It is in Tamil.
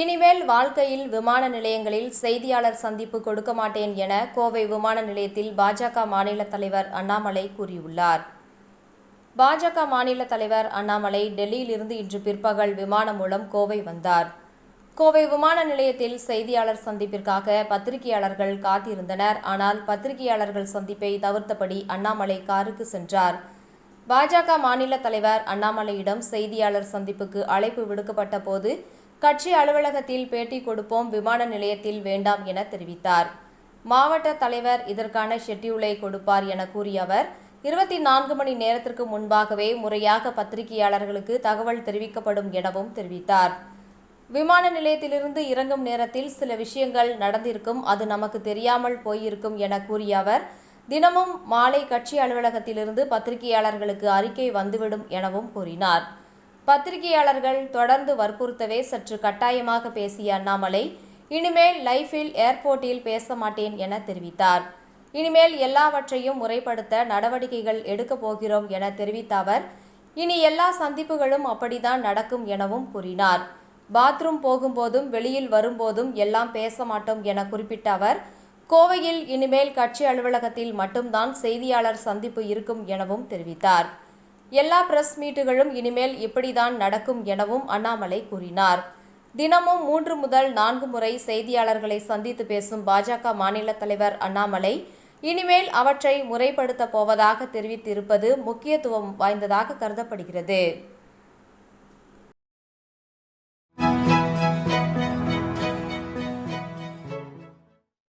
இனிமேல் வாழ்க்கையில் விமான நிலையங்களில் செய்தியாளர் சந்திப்பு கொடுக்க மாட்டேன் என கோவை விமான நிலையத்தில் பாஜக மாநில தலைவர் அண்ணாமலை கூறியுள்ளார். பாஜக மாநில தலைவர் அண்ணாமலை டெல்லியிலிருந்து இன்று பிற்பகல் விமானம் மூலம் கோவை வந்தார். கோவை விமான நிலையத்தில் செய்தியாளர் சந்திப்பிற்காக பத்திரிகையாளர்கள் காத்திருந்தனர். ஆனால் பத்திரிகையாளர்கள் சந்திப்பை தவிர்த்தபடி அண்ணாமலை காருக்கு சென்றார். பாஜக மாநில தலைவர் அண்ணாமலையிடம் செய்தியாளர் சந்திப்புக்கு அழைப்பு விடுக்கப்பட்ட போது கட்சி அலுவலகத்தில் பேட்டி கொடுப்போம் விமான நிலையத்தில் வேண்டாம் என தெரிவித்தார். மாவட்ட தலைவர் இதற்கான ஷெட்யூலை கொடுப்பார் என கூறிய அவர் இருபத்தி நான்கு மணி நேரத்திற்கு முன்பாகவே முறையாக பத்திரிகையாளர்களுக்கு தகவல் தெரிவிக்கப்படும் எனவும் தெரிவித்தார். விமான நிலையத்திலிருந்து இறங்கும் நேரத்தில் சில விஷயங்கள் நடந்திருக்கும் அது நமக்கு தெரியாமல் போயிருக்கும் என கூறிய அவர் தினமும் மாலை கட்சி அலுவலகத்திலிருந்து பத்திரிகையாளர்களுக்கு அறிக்கை வந்துவிடும் எனவும் கூறினார். பத்திரிகையாளர்கள் தொடர்ந்து வற்புறுத்தவே சற்று கட்டாயமாக பேசிய அண்ணாமலை இனிமேல் லைஃபில் ஏர்போர்ட்டில் பேச மாட்டேன் என தெரிவித்தார். இனிமேல் எல்லாவற்றையும் முறைப்படுத்த நடவடிக்கைகள் எடுக்கப் போகிறோம் என தெரிவித்த அவர் இனி எல்லா சந்திப்புகளும் அப்படிதான் நடக்கும் எனவும் கூறினார். பாத்ரூம் போகும்போதும் வெளியில் வரும்போதும் எல்லாம் பேச மாட்டோம் என குறிப்பிட்ட அவர் கோவையில் இனிமேல் கட்சி அலுவலகத்தில் மட்டும்தான் செய்தியாளர் சந்திப்பு இருக்கும் எனவும் தெரிவித்தார். எல்லா பிரஸ் மீட்டுகளும் இனிமேல் இப்படிதான் நடக்கும் எனவும் அண்ணாமலை கூறினார். தினமும் மூன்று முதல் நான்கு முறை செய்தியாளர்களை சந்தித்து பேசும் பாஜக மாநில தலைவர் அண்ணாமலை இனிமேல் அவற்றை முறைப்படுத்தப் போவதாக தெரிவித்திருப்பது முக்கியத்துவம் வாய்ந்ததாக கருதப்படுகிறது.